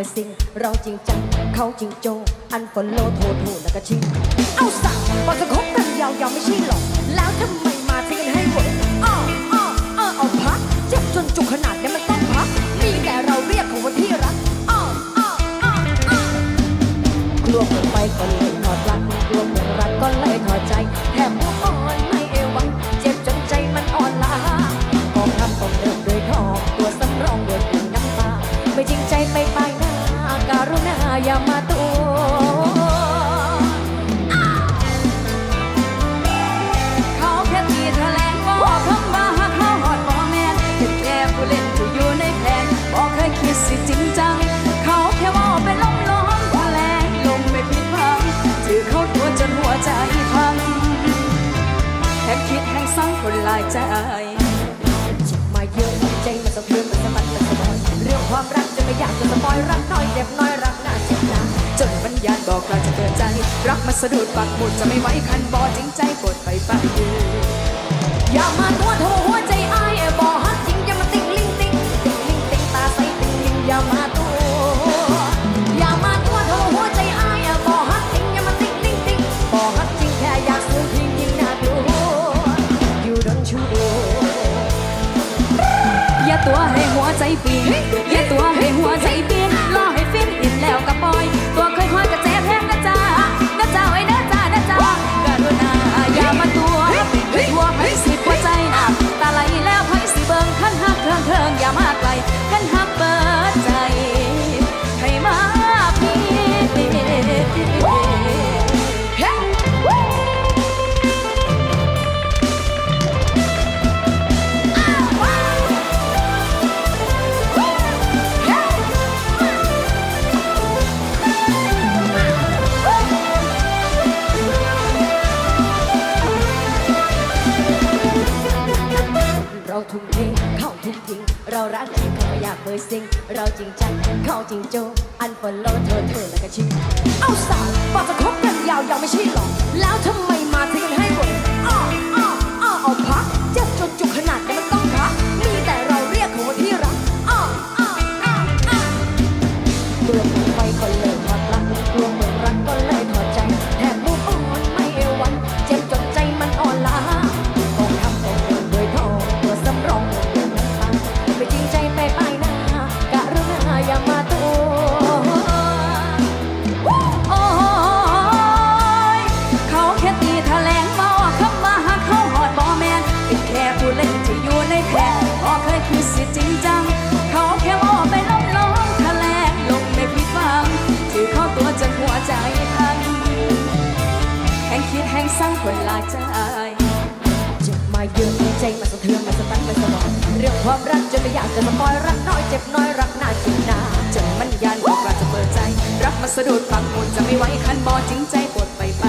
ปิดซิงเราจริงจังเขาจริงโจอันฟอลโลโทรโทรแล้วก็ชิงเอาสักบอกจะคบกันยาวๆไม่ใช่หรอกแล้วทำไมมาทิ้งกันให้หมดอ้ออ้ออ้อเอาพักเจ็บจนจุกขนาดนี้มันต้องพักมีแต่เราเรียกของวันที่รักอ้ออ้ออ้ออ้อกลัวเกินไปก็เลยถอดรักกลัวเกินรักก็เลยถอดใจแถมอ่อนไม่เอ คนหลายใจจิบมาเยอะใจมันสะเทือนมันสะบัดมันสะบอยเรื่องความรักจะไม่อยากจะสปอยรักน้อยเด็บน้อยรักหน้าเจ็บหนาจนบัญญาณบอกเราจะเกิดใจ รักมาสะดุดปักหมุดจะไม่ไหวคันบอจริงใจกดไปไปอยู่อย่ามาตัวโทหัวใจ ตัวให้หัวใจปีน เบอร์ซิง เราจริงจังเข้าจริงโจอันฟอลโลเธอเธอแล้วก็ชิมเอาสาวบอกจะคบกันยาวยาวไม่ใช่หรอก แล้วทำไมมาถึงให้ ความรักจนไม่อยากจะทำปล่อยรักน้อยเจ็บน้อยรักหน้ากินหน้าจนมันยานกว่าจะเปิดใจ รักมาสะดุดฟังหมดจะไม่ไหวคันบอจริงใจปวดไปไป